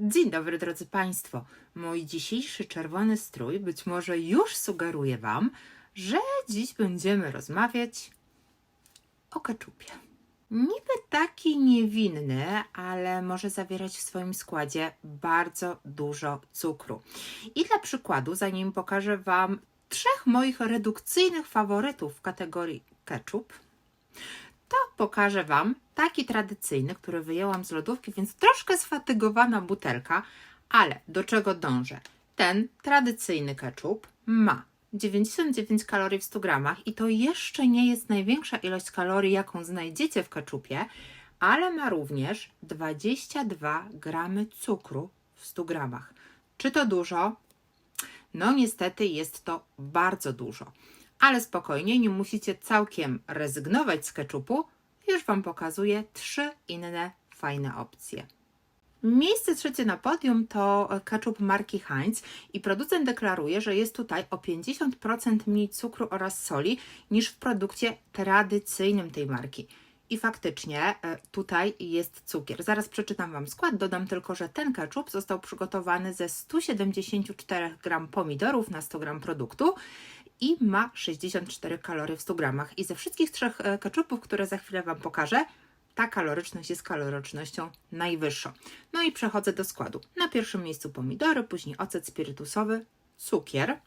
Dzień dobry, drodzy Państwo. Mój dzisiejszy czerwony strój być może już sugeruje Wam, że dziś będziemy rozmawiać o keczupie. Niby taki niewinny, ale może zawierać w swoim składzie bardzo dużo cukru. I dla przykładu, zanim pokażę Wam trzech moich redukcyjnych faworytów w kategorii ketchup, to pokażę Wam taki tradycyjny, który wyjęłam z lodówki, więc troszkę sfatygowana butelka, ale do czego dążę? Ten tradycyjny ketchup ma 99 kalorii w 100 gramach i to jeszcze nie jest największa ilość kalorii, jaką znajdziecie w keczupie, ale ma również 22 gramy cukru w 100 gramach. Czy to dużo? No niestety jest to bardzo dużo. Ale spokojnie, nie musicie całkiem rezygnować z keczupu. Już Wam pokazuję trzy inne fajne opcje. Miejsce trzecie na podium to keczup marki Heinz i producent deklaruje, że jest tutaj o 50% mniej cukru oraz soli niż w produkcie tradycyjnym tej marki. I faktycznie e, tutaj jest cukier. Zaraz przeczytam Wam skład, dodam tylko, że ten keczup został przygotowany ze 174 gram pomidorów na 100 gram produktu i ma 64 kalorie w 100 gramach. I ze wszystkich trzech e, keczupów, które za chwilę Wam pokażę, ta kaloryczność jest kalorycznością najwyższą. No i przechodzę do składu. Na pierwszym miejscu pomidory, później ocet spirytusowy, cukier.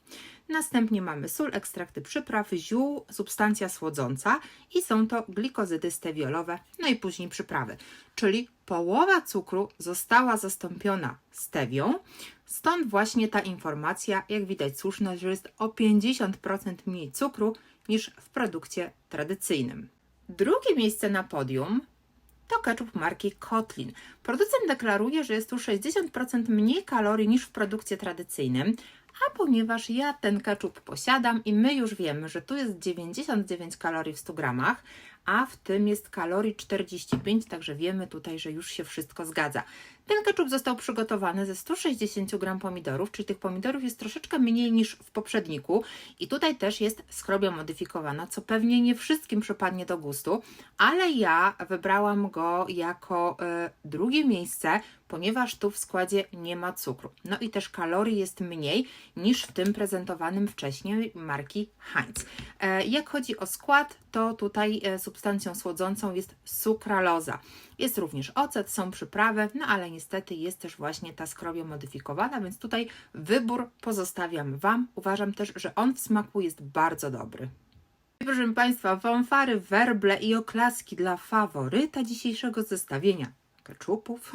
Następnie mamy sól, ekstrakty przypraw, ziół, substancja słodząca i są to glikozydy stewiolowe, no i później przyprawy. Czyli połowa cukru została zastąpiona stewią, stąd właśnie ta informacja, jak widać słuszna, że jest o 50% mniej cukru niż w produkcie tradycyjnym. Drugie miejsce na podium to ketchup marki Kotlin. Producent deklaruje, że jest tu 60% mniej kalorii niż w produkcie tradycyjnym, a ponieważ ja ten ketchup posiadam i my już wiemy, że tu jest 99 kalorii w 100 gramach, a w tym jest kalorii 45, także wiemy tutaj, że już się wszystko zgadza. Ten ketchup został przygotowany ze 160 gram pomidorów, czyli tych pomidorów jest troszeczkę mniej niż w poprzedniku i tutaj też jest skrobia modyfikowana, co pewnie nie wszystkim przypadnie do gustu, ale ja wybrałam go jako y, drugie miejsce, ponieważ tu w składzie nie ma cukru. No i też kalorii jest mniej niż w tym prezentowanym wcześniej marki Heinz. E, jak chodzi o skład, to tutaj e, substancją słodzącą jest sukraloza. Jest również ocet, są przyprawy, no ale niestety jest też właśnie ta skrobia modyfikowana, więc tutaj wybór pozostawiam Wam. Uważam też, że on w smaku jest bardzo dobry. Proszę Państwa, fanfary, werble i oklaski dla faworyta dzisiejszego zestawienia keczupów.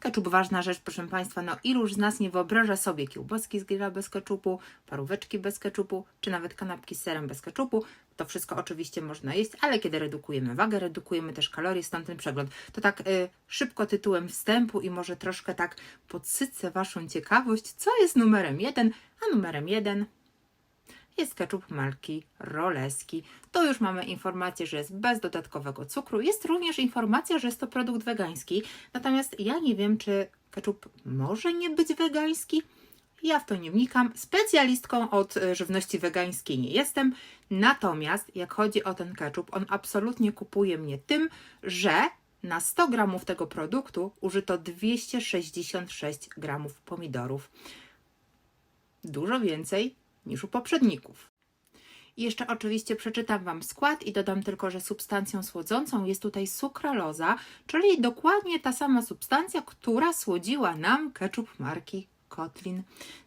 Keczup ważna rzecz, proszę Państwa, no iluż z nas nie wyobraża sobie kiełbaski z grilla bez keczupu, paróweczki bez keczupu, czy nawet kanapki z serem bez keczupu. To wszystko oczywiście można jeść, ale kiedy redukujemy wagę, redukujemy też kalorie, stąd ten przegląd. To tak y, szybko tytułem wstępu i może troszkę tak podsycę Waszą ciekawość, co jest numerem jeden, a numerem jeden jest ketchup marki Roleski. To już mamy informację, że jest bez dodatkowego cukru. Jest również informacja, że jest to produkt wegański. Natomiast ja nie wiem, czy ketchup może nie być wegański. Ja w to nie wnikam. Specjalistką od e, żywności wegańskiej nie jestem. Natomiast jak chodzi o ten ketchup, on absolutnie kupuje mnie tym, że na 100 gramów tego produktu użyto 266 gramów pomidorów. Dużo więcej niż u poprzedników. I jeszcze oczywiście przeczytam Wam skład i dodam tylko, że substancją słodzącą jest tutaj sukraloza, czyli dokładnie ta sama substancja, która słodziła nam ketchup marki Kotlin.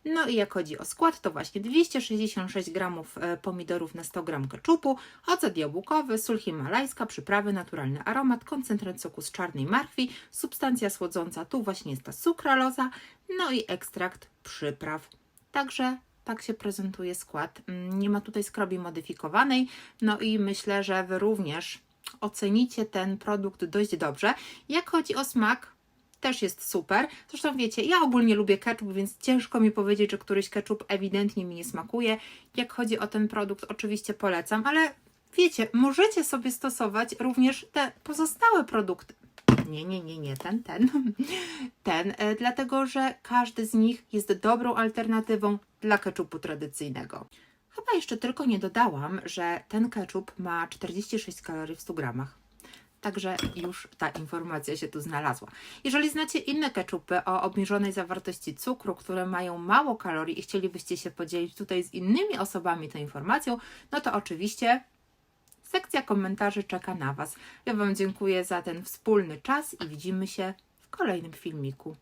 No i jak chodzi o skład, to właśnie 266 gramów e, pomidorów na 100 gram keczupu, ocet jabłkowy, sól himalajska, przyprawy, naturalny aromat, koncentrat soku z czarnej marchwi, substancja słodząca, tu właśnie jest ta sukraloza, no i ekstrakt przypraw. Także tak się prezentuje skład. Mm, Nie ma tutaj skrobi modyfikowanej, no i myślę, że Wy również ocenicie ten produkt dość dobrze. Jak chodzi o smak, też jest super. Zresztą wiecie, ja ogólnie lubię ketchup, więc ciężko mi powiedzieć, że któryś ketchup ewidentnie mi nie smakuje. Jak chodzi o ten produkt, oczywiście polecam, ale wiecie, możecie sobie stosować również te pozostałe produkty. Nie, nie, nie, nie, ten, ten. Ten, e, dlatego że każdy z nich jest dobrą alternatywą dla keczupu tradycyjnego. Chyba jeszcze tylko nie dodałam, że ten keczup ma 46 kalorii w 100 gramach. Także już ta informacja się tu znalazła. Jeżeli znacie inne keczupy o obniżonej zawartości cukru, które mają mało kalorii i chcielibyście się podzielić tutaj z innymi osobami tą informacją, no to oczywiście sekcja komentarzy czeka na Was. Ja Wam dziękuję za ten wspólny czas i widzimy się w kolejnym filmiku.